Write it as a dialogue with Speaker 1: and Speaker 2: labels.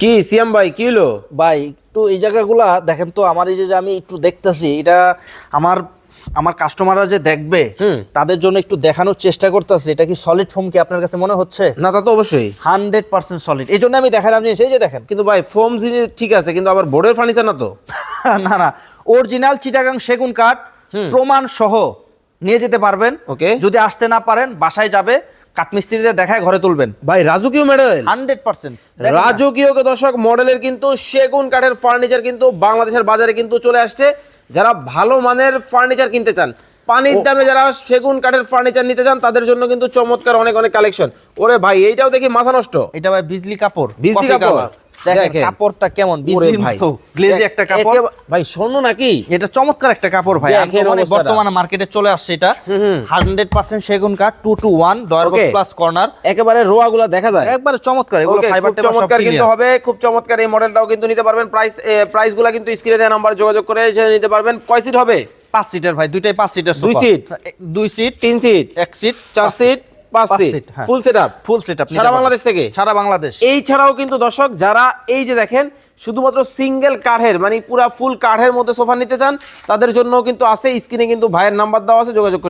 Speaker 1: কি সিয়াম ভাই কি হলো?
Speaker 2: ভাই একটু এই জায়গাগুলা দেখেন তো আমার এই যে যে আমি একটু দেখতেছি এটা আমার আমার কাস্টমাররা যে দেখবে। তাদের জন্য একটু দেখানোর চেষ্টা করতেছে। এটা কি সলিড ফোম কি আপনার কাছে মনে হচ্ছে?
Speaker 1: না তা তো অবশ্যই।
Speaker 2: হান্ড্রেড পার্সেন্ট সলিড এই জন্য আমি দেখালাম জিনিস এই যে দেখেন।
Speaker 1: কিন্তু ভাই ফোম জিনিস ঠিক আছে কিন্তু আবার বোর্ডের ফার্নিচার না তো?
Speaker 2: না না। অরিজিনাল চিটাগাং সেগুন কাঠ প্রমাণ সহ নিয়ে যেতে পারবেন।
Speaker 1: ওকে
Speaker 2: যদি আসতে না পারেন বাসায় যাবে কাঠমিস্ত্রিদের দেখায় ঘরে তুলবেন।
Speaker 1: ভাই রাজকীয় মডেল
Speaker 2: হান্ড্রেড পার্সেন্ট।
Speaker 1: রাজকীয় দর্শক মডেলের কিন্তু সেগুন কাঠের ফার্নিচার কিন্তু বাংলাদেশের বাজারে কিন্তু চলে আসছে। যারা ভালো মানের ফার্নিচার কিনতে চান পানির দামে যারা সেগুন কাঠের ফার্নিচার নিতে চান তাদের জন্য কিন্তু চমৎকার অনেক অনেক কালেকশন ওরে ভাই এইটাও দেখি মাথা নষ্ট।
Speaker 2: এটা ভাই বিজলি কাপড়
Speaker 1: বিজলি কাপড়।
Speaker 2: দেখেন। কাপড়টা কেমন
Speaker 1: ওরে
Speaker 2: বিজলি
Speaker 1: ভাই।
Speaker 2: গ্লেজি একটা কাপড়।
Speaker 1: ভাই স্বর্ণ নাকি?
Speaker 2: এটা চমৎকার একটা কাপড় ভাই
Speaker 1: দেখেন
Speaker 2: বর্তমানে মার্কেটে চলে আসছে এটা। হান্ড্রেড পার্সেন্ট সেগুন কাঠ two two one drawer
Speaker 1: Okay.
Speaker 2: Plus corner
Speaker 1: একেবারে রোয়া গুলা দেখা যায়।
Speaker 2: একবারে চমৎকার এগুলো ফাইবার
Speaker 1: খুব চমৎকার কিন্তু হবে খুব চমৎকার এই মডেলটাও কিন্তু নিতে পারবেন। প্রাইস প্রাইসগুলা কিন্তু স্ক্রিনে দেওয়া নাম্বার যোগাযোগ করে নিতে পারবেন। কয় সিট হবে?
Speaker 2: পাঁচ সিটের ভাই দুইটাই পাঁচ সিটের
Speaker 1: দুই সিট?
Speaker 2: দুই সিট
Speaker 1: তিন সিট
Speaker 2: এক সিট
Speaker 1: চার সিট পাঁচ সিট
Speaker 2: হ্যাঁ।
Speaker 1: ফুল আপ সারা বাংলাদেশ থেকে?
Speaker 2: সারা বাংলাদেশ
Speaker 1: এই ছাড়াও কিন্তু দর্শক যারা এই যে দেখেন শুধুমাত্র সিঙ্গেল কাঠের মানে পুরা ফুল কাঠের মধ্যে সোফা নিতে চান তাদের জন্য কিন্তু আছে স্ক্রিনে কিন্তু ভাইয়ের নাম্বার দেওয়া আছে যোগাযোগ।